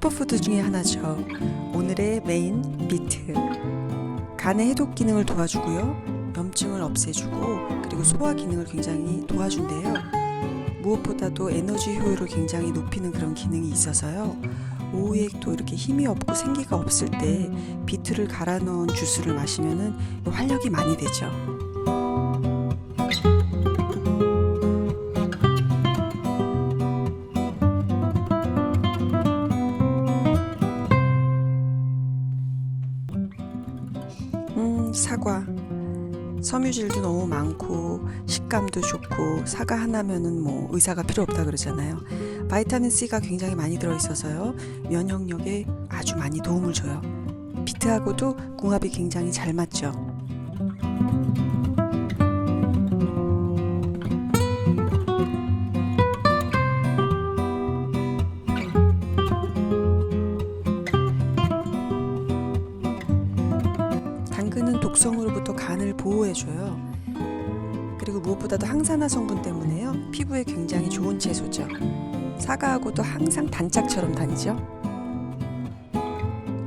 슈퍼푸드 중에 하나죠. 오늘의 메인 비트. 간의 해독 기능을 도와주고요. 염증을 없애주고 그리고 소화 기능을 굉장히 도와준대요. 무엇보다도 에너지 효율을 굉장히 높이는 그런 기능이 있어서요. 오후에 또 이렇게 힘이 없고 생기가 없을 때 비트를 갈아 넣은 주스를 마시면은 활력이 많이 되죠. 음, 사과. 섬유질도 너무 많고 식감도 좋고 사과 하나면은 뭐 의사가 필요 없다 그러잖아요. 바이타민 C가 굉장히 많이 들어 있어서요. 면역력에 아주 많이 도움을 줘요. 비트하고도 궁합이 굉장히 잘 맞죠. 독성으로부터 간을 보호해줘요. 그리고 무엇보다도 항산화 성분 때문에요. 피부에 굉장히 좋은 채소죠. 사과하고도 항상 단짝처럼 다니죠.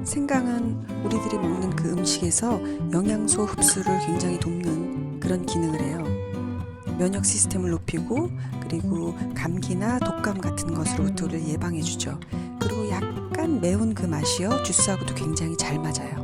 생강은 우리들이 먹는 그 음식에서 영양소 흡수를 굉장히 돕는 그런 기능을 해요. 면역 시스템을 높이고 그리고 감기나 독감 같은 것으로부터를 예방해주죠. 그리고 약간 매운 그 맛이요 주스하고도 굉장히 잘 맞아요.